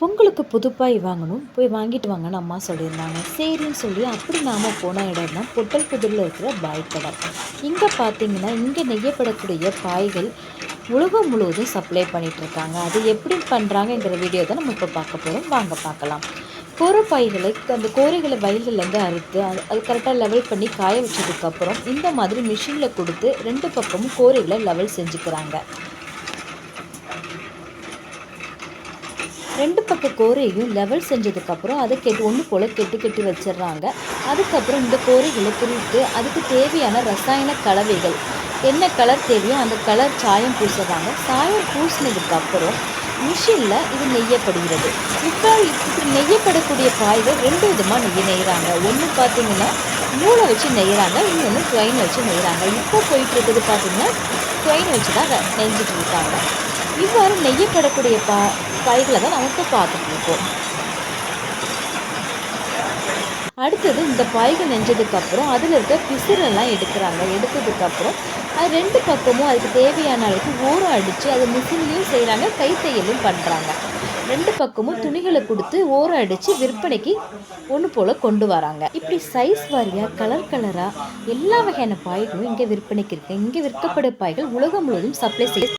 பொங்கலுக்கு புதுப்பாய் வாங்கணும். போய் வாங்கிட்டு வாங்கன்னு அம்மா சொல்லியிருந்தாங்க. சரின்னு சொல்லி அப்படி நாம் போன இடம் தான் பொட்டல் புதிரில் இருக்கிற பாய் கடை இங்கே பார்த்தீங்கன்னா இங்கே நெய்யப்படக்கூடிய பாய்கள் உலகம் முழுவதும் சப்ளை பண்ணிகிட்ருக்காங்க அது எப்படி பண்ணுறாங்கங்கிற வீடியோ தான் நம்ம இப்போ பார்க்க போகிறோம் வாங்க பார்க்கலாம். கோரை பாய்களை அந்த கோரைகளை வயல்லேருந்து அறுத்து அது அது கரெக்டாக லெவல் பண்ணி காய வச்சதுக்கப்புறம் இந்த மாதிரி மிஷினில் கொடுத்து ரெண்டு பக்கமும் கோரைகளை லெவல் செஞ்சுக்கிறாங்க. ரெண்டு பக்க கோரையும் லெவல் செஞ்சதுக்கப்புறம் அதை கெட்டு ஒன்று போல் கெட்டு கெட்டி வச்சிடுறாங்க. அதுக்கப்புறம் இந்த கோரைகளை குறித்து அதுக்கு தேவையான ரசாயன கலவைகள். என்ன கலர் தேவையோ அந்த கலர் சாயம் பூசுறாங்க. சாயம் பூசினதுக்கப்புறம் மிஷினில் இது நெய்யப்படுகிறது. இப்போ இப்படி நெய்யப்படக்கூடிய பாய்கள் ரெண்டு விதமாக நெய்ய நெய்கிறாங்க ஒன்று பார்த்தீங்கன்னா நூலை வச்சு நெய்கிறாங்க இன்னொன்று ட்ரெயின் வச்சு நெய்கிறாங்க இப்போ போயிட்டுருக்குது பார்த்தீங்கன்னா ட்ரெயின் வச்சு தான் நெஞ்சிட்டு இருக்காங்க. இவ்வாறு நெய்யப்படக்கூடிய பா காய்களை தான் நமக்கு பார்த்துட்டு இருக்கோம் அடுத்தது இந்த பாய்கள் நெஞ்சதுக்கப்புறம் அதில் இருக்க பிசுரெல்லாம் எடுக்கிறாங்க. எடுத்ததுக்கப்புறம் அது ரெண்டு பக்கமும் அதுக்கு தேவையான அளவுக்கு ஓரம் அடித்து அது மிஷின்லேயும் செய்கிறாங்க கைத்தையிலையும் பண்ணுறாங்க ரெண்டு பக்கமும் துணிகளை கொடுத்து ஓரம் அடித்து விற்பனைக்கு ஒன்று போல் கொண்டு வராங்க. இப்படி சைஸ் வாரியாக கலர் கலராக எல்லா வகையான பாய்களும் இங்கே விற்பனைக்கு இருக்குது இங்கே விற்கப்படும் பாய்கள் உலகம் முழுவதும் சப்ளை செய்ய